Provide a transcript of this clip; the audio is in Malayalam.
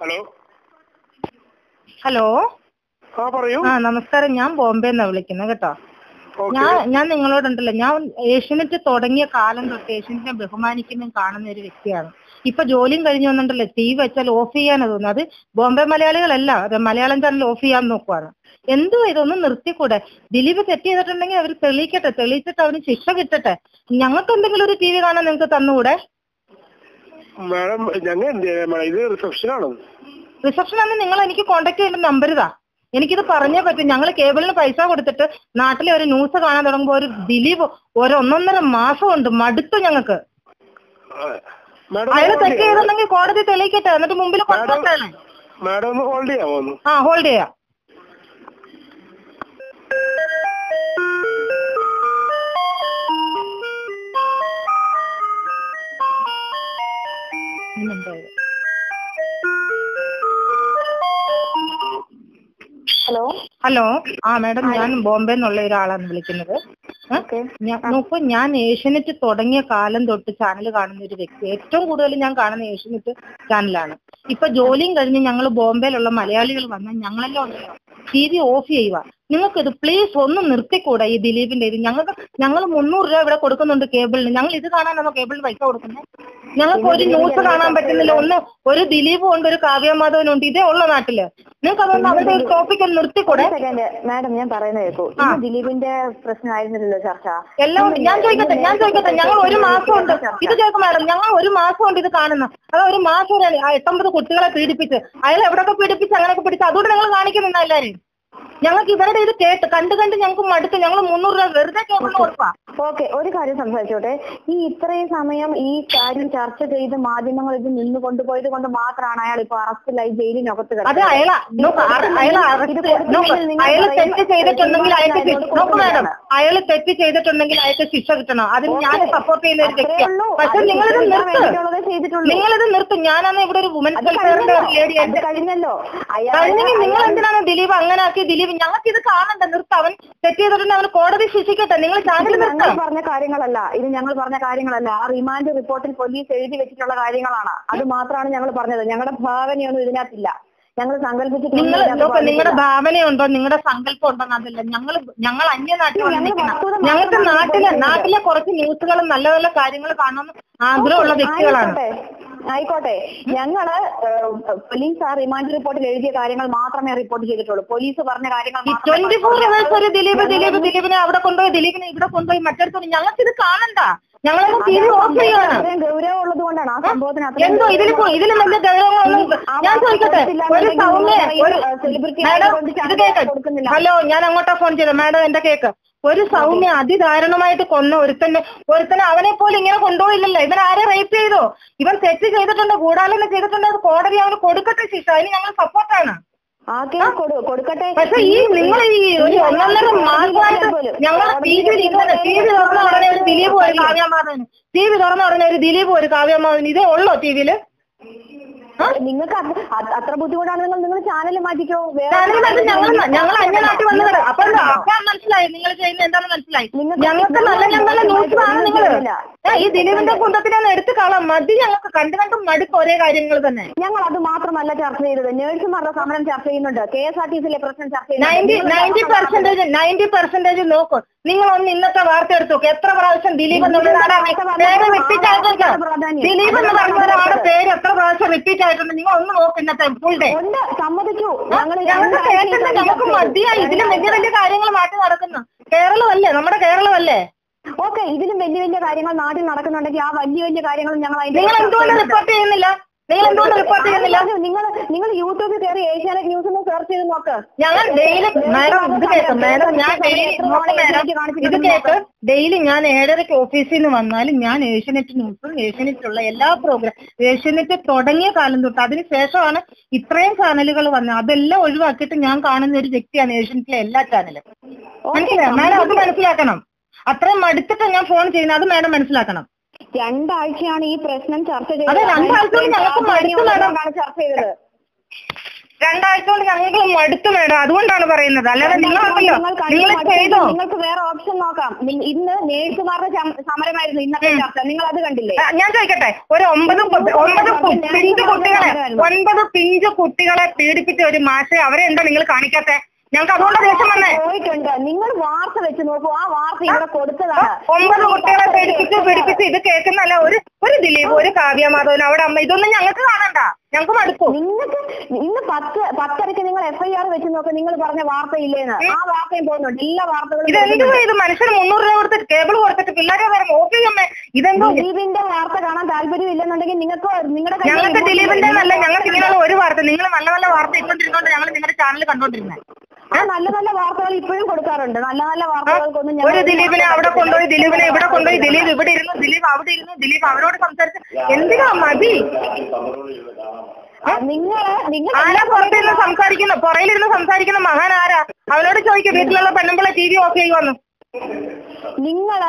ഹലോ? ഹലോ? ആ പറയൂ. ആ നമസ്കാരം. ഞാൻ ബോംബെ നിന്നാ വിളിക്കുന്നത് കേട്ടോ. ഞാൻ ഞാൻ നിങ്ങളോടുണ്ടല്ലോ. ഞാൻ ഏഷ്യനെറ്റ് തുടങ്ങിയ കാലം തൊട്ട് ഏഷ്യനെറ്റിനെ ബഹുമാനിക്കുന്നതും കാണുന്ന ഒരു വ്യക്തിയാണ്. ഇപ്പൊ ജോലിയും കഴിഞ്ഞു വന്നിട്ടുണ്ടല്ലോ ടി വി വെച്ചാൽ ഓഫ് ചെയ്യാൻ തോന്നുന്നത്. അത് ബോംബെ മലയാളികളല്ല. അത് മലയാളം ചാനൽ ഓഫ് ചെയ്യാൻ നോക്കുവാണ്. എന്തോ ഇതൊന്നും നിർത്തിക്കൂടെ? ദിലീപ് തെറ്റ് ചെയ്തിട്ടുണ്ടെങ്കിൽ അവർ തെളിയിക്കട്ടെ. തെളിയിച്ചിട്ട് അവന് ശിക്ഷ കിട്ടട്ടെ. ഞങ്ങൾക്ക് എന്തെങ്കിലും ഒരു ടി വി കാണാൻ നിങ്ങൾക്ക് തന്നുകൂടെ? മാഡം ഞങ്ങൾ എന്ത് ചെയ്യാൻ മാഡം ഇത് റിസപ്ഷൻ ആണ് നിങ്ങൾ എനിക്ക് കോണ്ടാക്ട് ചെയ്യേണ്ട നമ്പർ ഇതാ. എനിക്കിത് പറഞ്ഞേ പറ്റും. ഞങ്ങൾ കേബിളിന് പൈസ കൊടുത്തിട്ട് നാട്ടിലെ ഒരു ന്യൂസ് കാണാൻ തുടങ്ങുമ്പോൾ ഒരു ദിലീപ് ഒരു ഒന്നൊന്നര ഉണ്ട് മടുത്തു ഞങ്ങൾക്ക്. അയാൾ തെറ്റ്? ചെയ്തിട്ടുണ്ടെങ്കിൽ കോടതി തെളിയിക്കട്ടെ. എന്നിട്ട് മുമ്പിൽ മാഡം ഒന്ന് ഹോൾഡ് ചെയ്യാമോ ആ ഹോൾഡ് ചെയ്യാം. ഹലോ. ഹലോ. ആ മാഡം ഞാൻ ബോംബെ എന്നുള്ള ഒരാളാണ് വിളിക്കുന്നത്. നോക്കൂ ഞാൻ ഏഷ്യനെറ്റ് തുടങ്ങിയ കാലം തൊട്ട് ചാനൽ കാണുന്ന ഒരു വ്യക്തി. ഏറ്റവും കൂടുതൽ ഞാൻ കാണുന്ന ഏഷ്യനെറ്റ് ചാനലാണ് ഇപ്പൊ ജോലിയും കഴിഞ്ഞ് ഞങ്ങൾ ബോംബെയിലുള്ള മലയാളികൾ വന്നാൽ ഞങ്ങളെല്ലാം ഉണ്ടല്ലോ. ടി വി ഓഫ് ചെയ്യുക നിങ്ങൾക്ക് ഇത് പ്ലീസ് ഒന്ന് നിർത്തിക്കൂടെ ഈ ദിലീപിന്റെ ഇത്? ഞങ്ങൾക്ക് ഞങ്ങൾ മുന്നൂറ് രൂപ ഇവിടെ കൊടുക്കുന്നുണ്ട് കേബിളിന്. ഞങ്ങൾ ഇത് കാണാനാണോ കേബിളിന് പൈസ കൊടുക്കുന്നത്? ഞങ്ങൾക്ക് ഒരു ന്യൂസ് കാണാൻ പറ്റുന്നില്ല. ഒന്ന് ഒരു ദിലീപും ഉണ്ട് ഒരു കാവ്യമാധവനും ഉണ്ട് ഇതേ ഉള്ള നാട്ടിൽ. നിങ്ങൾക്ക് അതുകൊണ്ട് അവരുടെ ഒരു ടോപ്പിക് ഒന്ന് നിർത്തിക്കൂടെ? മാഡം ഞാൻ പറയുന്നത് കേൾക്കൂ ദിലീപിന്റെ പ്രശ്നമായിരുന്നില്ലല്ലോ ചർച്ച. എല്ലാം ഞാൻ ചോദിക്കട്ടെ ഞാൻ ചോദിക്കട്ടെ ഞങ്ങൾ ഒരു മാസം ഉണ്ട്. ഇത് കേൾക്കും മാഡം ഞങ്ങൾ ഒരു മാസം ഉണ്ട് ഇത് കാണുന്ന. അത് ഒരു മാസം എട്ടൊമ്പത് കുട്ടികളെ പീഡിപ്പിച്ച് അയാൾ എവിടെയൊക്കെ പീഡിപ്പിച്ച് അങ്ങനെയൊക്കെ പിടിച്ച് അതുകൊണ്ട് നിങ്ങൾ കാണിക്കുന്നുണ്ടോ എല്ലാവരും ഞങ്ങൾക്ക് ഇവരുടെ ഇത് കേട്ട് കണ്ട് കണ്ട് ഞങ്ങൾക്ക് മടുത്ത്. ഞങ്ങൾ മുന്നൂറ് രൂപ വെറുതെ കേബിളിന് കൊടുക്കുക ഓക്കെ ഒരു കാര്യം സംസാരിച്ചോട്ടെ. ഈ ഇത്രയും സമയം ഈ കാര്യം ചർച്ച ചെയ്ത് മാധ്യമങ്ങൾ ഇത് നിന്ന് കൊണ്ടുപോയത് കൊണ്ട് മാത്രമാണ് അയാൾ ഇപ്പൊ അറസ്റ്റിലായി ജയിലിനകത്ത് അയാൾ തെറ്റ് ചെയ്തിട്ടുണ്ടെങ്കിൽ അയാൾക്ക് ശിക്ഷ- കിട്ടണം. അതിന് ഞാൻ സപ്പോർട്ട് ചെയ്യുന്ന ഒരു വ്യക്തിയാണ്. പക്ഷെ നിങ്ങളിത് നിർത്തും. നിങ്ങളിത് നിർത്തും. ഞാനാണ് ഇവിടെ ഒരു വുമൻസ് വെൽഫെയറിന്റെ കഴിഞ്ഞല്ലോ. ലേഡി കഴിഞ്ഞല്ലോ. അയാൾ കഴിഞ്ഞെങ്കിൽ നിങ്ങൾ എന്തിനാണ് ദിലീപ് അങ്ങനെ ആക്കി ദിലീപ് ഞങ്ങൾക്ക് ഇത് കാണണ്ട. നിർത്താം. അവൻ തെറ്റ് ചെയ്തിട്ടുണ്ടെങ്കിൽ അവന് കോടതി ശിക്ഷിക്കട്ടെ. നിങ്ങൾ ചാനൽ ഇത് ഞങ്ങൾ പറഞ്ഞ കാര്യങ്ങളല്ല. ഇത് ഞങ്ങൾ പറഞ്ഞ കാര്യങ്ങളല്ല. ആ റിമാൻഡ് റിപ്പോർട്ടിൽ പോലീസ് എഴുതി വെച്ചിട്ടുള്ള കാര്യങ്ങളാണ്. അത് മാത്രമാണ് ഞങ്ങൾ പറഞ്ഞത്. ഞങ്ങളുടെ ഭാവനയൊന്നും ഇതിനകത്തില്ല. ഞങ്ങൾ സങ്കല്പിച്ചിട്ടുണ്ട് നിങ്ങൾ നിങ്ങളുടെ. ഭാവനയുണ്ടോ? നിങ്ങളുടെ സങ്കല്പം ഉണ്ടോ അതല്ല. ഞങ്ങൾ ഞങ്ങൾ അന്യനാട്ടിൽ നാട്ടിൽ വന്നിരിക്കണം ഞങ്ങൾക്ക് നാട്ടിലെ നാട്ടിലെ കുറച്ച് ന്യൂസുകളും നല്ല നല്ല കാര്യങ്ങൾ കാണണമെന്ന് ആഗ്രഹമുള്ള വ്യക്തികളാണ്. ആയിക്കോട്ടെ. ഞങ്ങൾ പോലീസ് ആ റിമാൻഡ് റിപ്പോർട്ടിൽ എഴുതിയ കാര്യങ്ങൾ മാത്രമേ റിപ്പോർട്ട് ചെയ്തിട്ടുള്ളൂ. പോലീസ് പറഞ്ഞ കാര്യങ്ങൾ ട്വന്റി ഫോർ. അവേഴ്സ് ഒരു ദിലീപ് ദിലീപ് ദിലീപിനെ അവിടെ കൊണ്ടുപോയി ദിലീപിനെ ഇവിടെ കൊണ്ടുപോയി മറ്റടുത്ത് ഞങ്ങൾക്ക് ഇത് കാണണ്ട. ഞങ്ങളൊക്കെ ടി വി ഓഫ് ചെയ്യാണ് അത്രയും ഗൗരവം ഉള്ളത് കൊണ്ടാണ് ആ സംഭവത്തിന് അത്രയും എന്തോ ഇതിൽ ഇതിൽ നല്ല ഞാൻ ചോദിക്കട്ടെ ഒരു സൗമ്യ ഹലോ ഞാൻ അങ്ങോട്ടാ ഫോൺ ചെയ്തത്. മാഡം എന്റെ കേക്ക്. ഒരു സൗമ്യ അതിദാരുണമായിട്ട് കൊന്ന ഒരുത്തന്നെ ഒരുത്തനെ അവനെ പോലെ ഇങ്ങനെ കൊണ്ടുപോയില്ലല്ലോ ഇവൻ ആരെ റേപ്പ് ചെയ്തോ? ഇവൻ തെറ്റ് ചെയ്തിട്ടുണ്ട് ഗൂഢാലോചന ചെയ്തിട്ടുണ്ട് അത് കോടതി അവന് കൊടുക്കട്ടെ ശിക്ഷ. അതിന് ഞങ്ങൾ സപ്പോർട്ടാണ് കൊടുക്കട്ടെ പക്ഷെ ഈ നിങ്ങൾ ഈ ഒരു ഒന്നൊന്നര മാസമായിട്ട് ഞങ്ങൾ ടി വിയിൽ ഇങ്ങനെ ടി വി തുറന്ന ഉടനെ ഒരു ദിലീപ് ഒരു കാവ്യമാധവന്. ടി വി തുറന്ന ഉടനെ ഒരു ദിലീപ് ഒരു കാവ്യമാധവൻ ഇതേ ഉള്ളോ ടി വിയിൽ? നിങ്ങൾക്ക് അത് അത് അത്ര ബുദ്ധിമുട്ടാണ് നിങ്ങൾ നിങ്ങൾ ചാനൽ മാറ്റിക്കോ? മനസ്സിലായി നിങ്ങൾ ചെയ്യുന്ന എന്താണെന്ന് മനസ്സിലായി. ഞങ്ങൾക്ക് നല്ല ഞങ്ങളുടെ ന്യൂസ് ആണ് നിങ്ങൾ. ഈ ദിലീപിന്റെ കുന്തത്തിനൊന്ന് എടുത്ത് കളാം. മതി ഞങ്ങൾക്ക്. കണ്ടു കണ്ട് മടുപ്പ് ഒരേ കാര്യങ്ങൾ തന്നെ. ഞങ്ങൾ അത് മാത്രമല്ല ചർച്ച ചെയ്തത്. നേഴ്സുമാരുടെ സമരം ചർച്ച ചെയ്യുന്നുണ്ട്. കെ എസ് ആർ ടി സിയിലെ പ്രശ്നം ചർച്ച ചെയ്യുന്നുണ്ട്. നയന്റി പെർസെന്റേജ് നയന്റി പെർസെന്റേജ് നോക്കും. നിങ്ങൾ ഒന്ന് ഇന്നത്തെ വാർത്ത എടുത്തു നോക്ക്. എത്ര പ്രാവശ്യം ദിലീപ് എന്നുള്ള പറഞ്ഞാൽ പേര് റിപ്പീറ്റ് ആയിട്ടിരിക്കാം ദിലീപ് എന്ന് പറഞ്ഞ ഒരാളുടെ പേര് എത്ര പ്രാവശ്യം റിപ്പീറ്റ് ആയിട്ടുണ്ട്? നിങ്ങൾ ഒന്ന് നോക്ക് ഇന്നത്തെ ഫുൾ ഡേ സമ്മതിച്ചു. ഞങ്ങൾ ഞങ്ങൾക്ക് കേട്ടിട്ട് നമുക്ക് മതിയായി. ഇതിലും വലിയ വലിയ കാര്യങ്ങൾ മാറ്റി നടക്കുന്നു. കേരളമല്ലേ? നമ്മുടെ കേരളമല്ലേ? ഓക്കെ ഇതിലും വലിയ വലിയ കാര്യങ്ങൾ നാട്ടിൽ നടക്കുന്നുണ്ടെങ്കിൽ ആ വലിയ വലിയ കാര്യങ്ങൾ ഞങ്ങൾ നിങ്ങൾ എന്തുകൊണ്ട് റിപ്പോർട്ട് ചെയ്യുന്നില്ല? നിങ്ങൾ നിങ്ങൾ യൂട്യൂബിൽ കയറി ഏഷ്യാനെറ്റ് ന്യൂസ് ഒന്ന് സെർച്ച് ചെയ്ത് നോക്ക്. ഞങ്ങൾ ഡെയിലി മാഡം ഇത് കേട്ടോ മാഡം ഞാൻ ഇത് കേട്ട് ഡെയിലി ഞാൻ ഏഴരയ്ക്ക് ഓഫീസിൽ നിന്ന് വന്നാലും ഞാൻ ഏഷ്യാനെറ്റ് ന്യൂസും ഉള്ള എല്ലാ പ്രോഗ്രാം ഏഷ്യാനെറ്റ് തുടങ്ങിയ കാലം തൊട്ട് അതിനുശേഷമാണ് ഇത്രയും ചാനലുകൾ വന്നത്. അതെല്ലാം ഒഴിവാക്കിയിട്ട് ഞാൻ കാണുന്ന ഒരു വ്യക്തിയാണ് ഏഷ്യാനെറ്റിലെ എല്ലാ ചാനലും മനസ്സിലായോ? മാഡം അത് മനസ്സിലാക്കണം. അത്രയും മടുത്തിട്ട് ഞാൻ ഫോൺ ചെയ്യുന്നത്. അത് മാഡം മനസ്സിലാക്കണം. രണ്ടാഴ്ചയാണ് ഈ പ്രശ്നം ചർച്ച മാഡം. ചർച്ച ചെയ്തത്. രണ്ടാഴ്ച കൊണ്ട് ഞങ്ങൾക്ക് മടുത്തു മേഡം. അതുകൊണ്ടാണ് പറയുന്നത്. അല്ലാതെ നിങ്ങൾക്ക് വേറെ ഓപ്ഷൻ നോക്കാം. ഇന്ന് നേഴ്സുമാരുടെ സമരമായിരുന്നു ഇന്നത്തെ ചർച്ച. നിങ്ങൾ അത് കണ്ടില്ലേ? ഞാൻ ചോദിക്കട്ടെ. ഒരു ഒമ്പത് ഒമ്പത് പിഞ്ചു കുട്ടികളെ ഒൻപത് പിഞ്ചു കുട്ടികളെ പീഡിപ്പിച്ച ഒരു മാഷെ അവരെ എന്താ നിങ്ങൾ കാണിക്കാത്ത? ഞങ്ങൾക്ക് അതുകൊണ്ട് ദേഷ്യം വന്നേ. പോയിട്ടുണ്ട്. നിങ്ങൾ വാർത്ത വെച്ച് നോക്കൂ. ആ വാർത്ത ഇവിടെ കൊടുത്തതാണ്. ഒമ്പത് കുട്ടികളെ പീഡിപ്പിച്ച് ഇത് കേൾക്കുന്നല്ല ഒരു ഒരു ദിലീപ് ഒരു കാവ്യ മാധവൻ അവിടെ അമ്മ ഇതൊന്നും ഞങ്ങൾക്ക് കാണണ്ട. ഞങ്ങൾക്ക് മടുക്കും. നിങ്ങൾക്ക് ഇന്ന് പത്ത് പത്തരക്ക് നിങ്ങൾ എഫ്ഐആർ വെച്ച് നോക്ക് നിങ്ങൾ പറഞ്ഞ വാർത്ത ഇല്ലേന്ന് ആ വാർത്തയും പോകുന്നുണ്ട്. എല്ലാ വാർത്തകളും ഇതെന്തുവാ ഇത്? മനുഷ്യന് മുന്നൂറ് രൂപ കൊടുത്തിട്ട് കേബിൾ കൊടുത്തിട്ട് പിള്ളേരെ വരെ ഓപ്പി അമ്മേ ഇതെന്തോ ദിലീപിന്റെ വാർത്ത കാണാൻ താല്പര്യം ഇല്ലെന്നുണ്ടെങ്കിൽ നിങ്ങൾക്ക് നിങ്ങളുടെ ഞങ്ങൾക്ക് ദിലീപിന്റെ നല്ല ഞങ്ങൾക്ക് ഇങ്ങനെയുള്ള ഒരു വാർത്ത നിങ്ങൾ നല്ല നല്ല വാർത്ത ഇട്ടോണ്ടിരുന്നോണ്ട് ഞങ്ങൾ നിങ്ങളുടെ ചാനൽ കണ്ടോണ്ടിരുന്നത് ആ നല്ല നല്ല വാർത്തകൾ ഇപ്പോഴും കൊടുക്കാറുണ്ട്. നല്ല നല്ല വാർത്തകൾക്കൊന്നും ഒരു ദിലീപിനെ അവിടെ കൊണ്ടുപോയി ദിലീപിനെ ഇവിടെ കൊണ്ടുപോയി ദിലീപ് ഇവിടെ ഇരുന്നു ദിലീപ് അവിടെ ഇരുന്നു ദിലീപ് അവരോട് സംസാരിച്ച് എന്തിനാ മതി? ആ, നിങ്ങൾ നിങ്ങൾ ആരാ പുറത്തിരുന്ന് സംസാരിക്കുന്ന? പുറയിലിരുന്ന് സംസാരിക്കുന്ന മഹാൻ ആരാ അവനോട് ചോദിക്കും വീട്ടിലുള്ള പെണ്ണുമ്പിളെ ടി വി ഓഫ് ചെയ്യുവന്നു നിങ്ങൾ